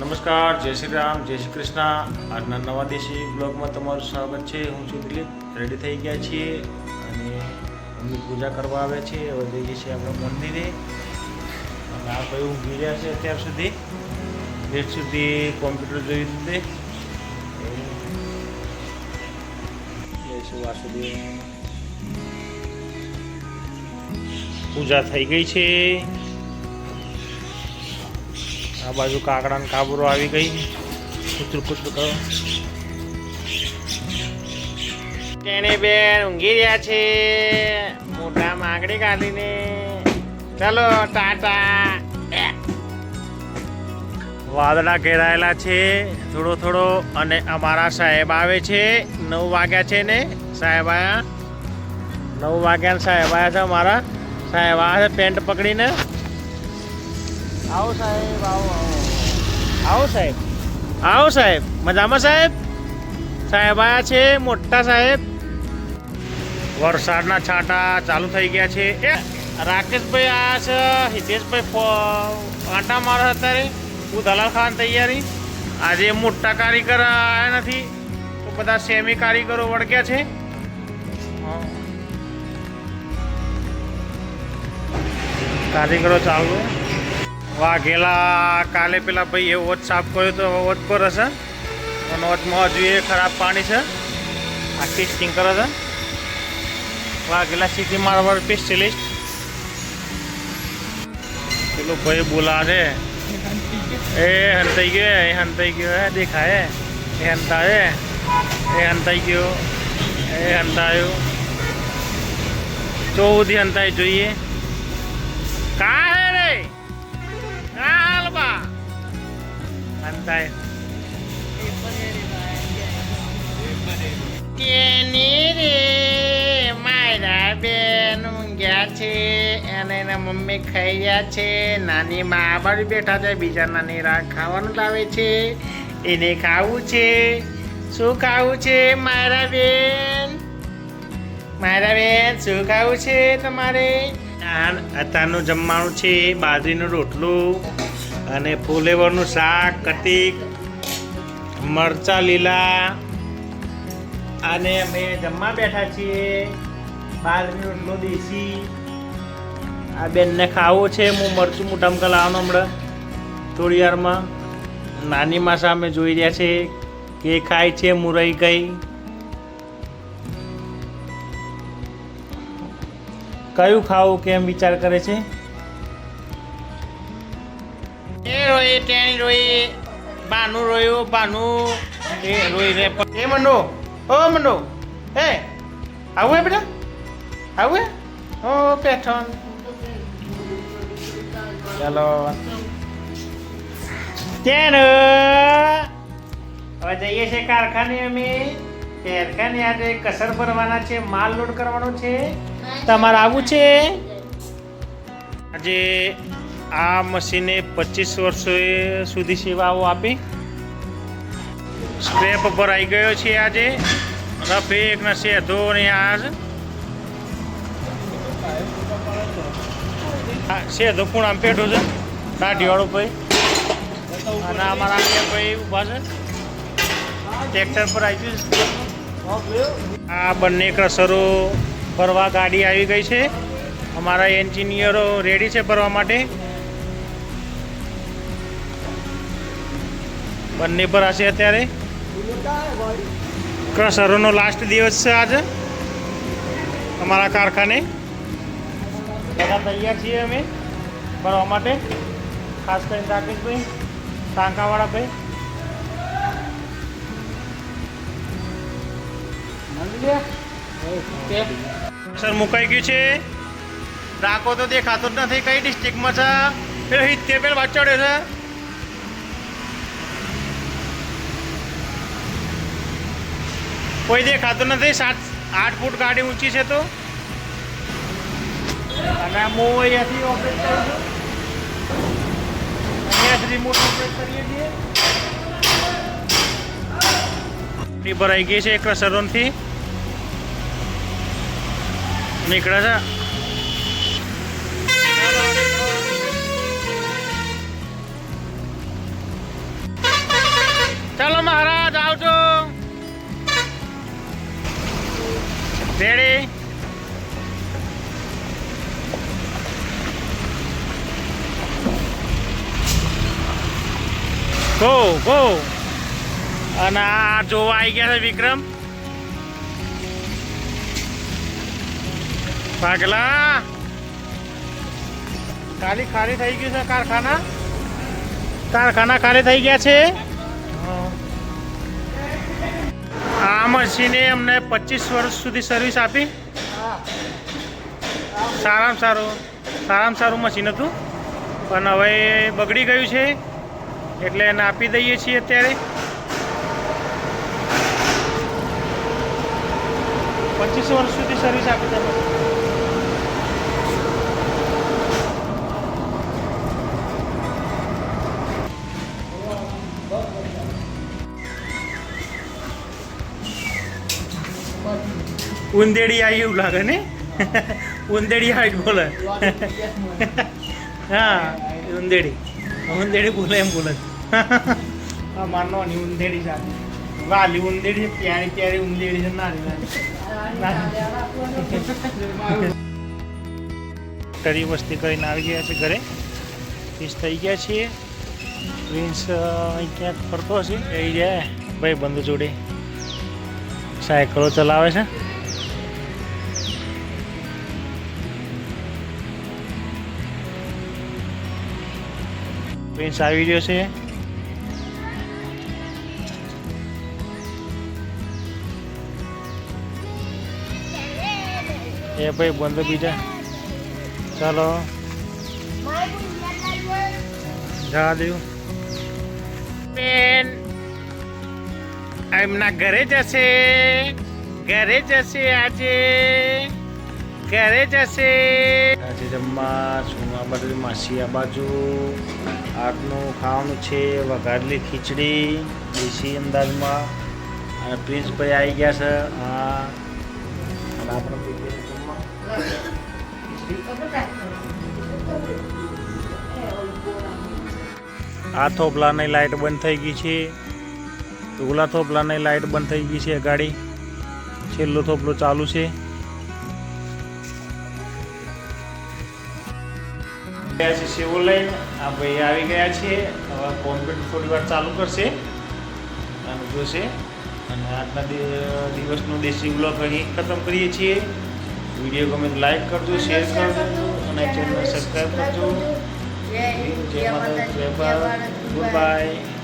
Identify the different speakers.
Speaker 1: નમસ્કાર, જય શ્રી રામ, જય શ્રી કૃષ્ણ. આજના નવા દેશી બ્લોગમાં તમારું સ્વાગત છે. હું છું દિલીપ. રેડી થઈ ગયા છીએ અને એમની પૂજા કરવા આવે છે હવે જઈએ છીએ આપણે મંદિરે. અને આ ભાઈ ઊંઘી રહ્યા છે અત્યાર સુધી. લેટ સુધી કોમ્પ્યુટર જોઈ દીધે જય શ્રી સુધી પૂજા થઈ ગઈ છે. આ બાજુ કાકડા ને કાબરો આવી ગઈ. કૂતરું કૂતરું કરો. તેને બેન ઊંઘી રહ્યા છે. મોટા માગડી કાઢીને. ચાલો, ટાટા. વાદળા ઘેરાયેલા છે. થોડો થોડો. અને અમારા સાહેબ આવે છે. નવ વાગ્યા છે ને, સાહેબ આયા? નવ વાગ્યા સાહેબ આયા છે અમારા. સાહેબ આ પેન્ટ પકડીને. આવો સાહેબ, આવો આવો. સાહેબ. આવો સાહેબ. મજામાં સાહેબ? સાહેબ આયા છે મોટા સાહેબ. વરસાદના છાંટા ચાલુ થઈ ગયા છે. એ, રાકેશભાઈ આ છે, હિતેશભાઈ આંટા મારે અત્યારે. હું દલાલ ખાન તૈયારી. આજે મોટા કારીગર આવ્યા નથી. તો બધા સેમી કારીગરો વળગ્યા છે. કારીગરો ચાલુ. વાઘેલા કાલે પેલા ભાઈ એ ઓત સાફ કર્યો તો ઓત પર હશે. અને ઓતમાં હજુ એ ખરાબ પાણી છે. આ ટેસ્ટિંગ કરે છે. વાઘેલા સીધી મારવાર સ્પેશિયલિસ્ટ પેલો ભાઈ બોલા છે, એ હંતાઈ ગયો, એ હંતાઈ ગયો, હે, દેખાય, એ હંતાય, એ હંતાઈ ગયો, એ હંતાયો. ચૌદી હંતાય જોઈએ. કા Santai. તેની રે મારા બેન ઊંઘ્યા છે અને એના મમ્મી ખાઈ ગયા છે. નાની માં બાજુ બેઠા છે બીજા નાની રા ખાવાનું લાવે છે. એને ખાવું છે. શું ખાવું છે મારા બેન? મારા બેન શું ખાવું છે તમારે? અત્યારનું જમવાનું છે બાજરીનું રોટલું. અને ફુલેવરનું શાક, કટીક, મરચા, લીલા અને અમે જમવા બેઠા છીએ. બાજરીનો રોટલો દેશી. આ બેનને ખાવો છે. હું મરચું મોટામાં લાવવાનો હમણાં. થોડી વારમાં. નાની માં સામે જોઈ રહ્યા છે કે ખાય છે, મુરઈ ગઈ. કયું ખાવું, કેમ વિચાર કરે છે? એ રોઈ ટેણી રોઈ બાનું રોયું બાનું એ રોઈ રે. એ મનો ઓ મનો હે આવું હે બેટા? આવું હે? ઓ પેઠણ. ચાલો. તેણ હવે જઈએ છે કારખાને અમે. કારખાને આજે કસર ભરવાના છે માલ લોડ કરવાનો છે. તમારે આવું છે? આજે આ મશીને પચીસ વર્ષો સુધી સેવાઓ આપી. સ્ક્રેપ પર આવી ગયો છે આજે. રફ એક નશે અધો ને આજ. હા સેધો પણ આમ પેઠો છે. દાઢીવાળો ભાઈ. અને અમારા ભાઈ ઊભા છે. ટ્રેક્ટર પર આવી ગયું આ બંને ક્રશરો ભરવા ગાડી આવી ગઈ છે. અમારા એન્જિનિયરો રેડી છે ભરવા માટે. બંને પર હશે અત્યારે. ક્રશરોનો લાસ્ટ દિવસ છે આજે? અમારા કારખાને. બધા તૈયાર છીએ અમે ભરવા માટે. ખાસ કરીને રાકેશભાઈ ટાંકાવાળા ભાઈ. સર મુકાઈ ગયું છે. ડાકો તો દેખાતો જ નથી કઈ ડિસ્ટ્રિક્ટમાં છે. પેલો હિત્તેર પેલો વાત ચડ્યો છે. કોઈ દેખાતું નથી. સાત, આઠ ફૂટ ગાડી ઊંચી છે તો. અને હું અહીંયાથી ઓપરેટ કરું છું. અહીંયાથી ભરાઈ ગઈ છે ક્રસરોનથી નીકળે છે. ચાલો મહારાજ. Ready Go, go. અને આ જોવા આવી ગયા છે વિક્રમ. પાગલા ખાલી ખાલી થઈ ગયું છે કારખાના. કારખાના ખાલી થઈ ગયા છે. આ મશીને અમને પચીસ વર્ષ સુધી સર્વિસ આપી. સારામાં સારું સારામાં સારું મશીન હતું. પણ હવે બગડી ગયું છે, એટલે એને આપી દઈએ છીએ અત્યારે. પચીસ વર્ષ સુધી સર્વિસ આપી દે ઉંદેડી આવી એવું લાગે ને? ઉંદેડી આવી બોલે. હા ઉંદેડી. ઉંદેડી બોલે એમ બોલે. આ માનો ની ઉંદેડી સાથે વાલી ઉંદેડી છે, પ્યારી પ્યારી ઉંદેડી છે, ના કરી વસ્તી કરીને આવી ગયા છે ઘરે. ફીસ થઈ ગયા છીએ. પ્રિન્સ ક્યાંક ફરતો હશે. એ જાય ભાઈ બંધુ જોડે. સાયકલો ચલાવે છે. પ્રિન્સ આવી રહ્યો છે. એ ભાઈ બંધ બીજા. ચાલો. જવા દઉં. બેન એમના ઘરે જશે. ઘરે જશે આજે. ઘરે જશે. આજે જમવા આ બધું માસી આ બાજુ. આજનું ખાવાનું છે વઘારેલી ખીચડી, દેશી અંદાજમાં. અને પ્રિન્સભાઈ આવી ગયા છે, હા. અને આપણે આ થોપલાની લાઇટ બંધ થઈ ગઈ છે. ઓલા થોપલાની લાઈટ બંધ થઈ ગઈ છે, ગાડી. છેલ્લો થોપલો ચાલુ છે. ગયા છે સેવો લઈને આ ભાઈ આવી ગયા છે હવે કોમ્પ્યુટર થોડી વાર ચાલુ કરશે. અને જોશે. અને આજના દિવસનો દેશી બ્લોગ અહીં ખતમ કરીએ છીએ. વીડિયો ગમે લાઈક કરજો શેર કરજો અને ચેનલ સબસ્ક્રાઈબ કરજો. જય માતા જય ભારત. Good bye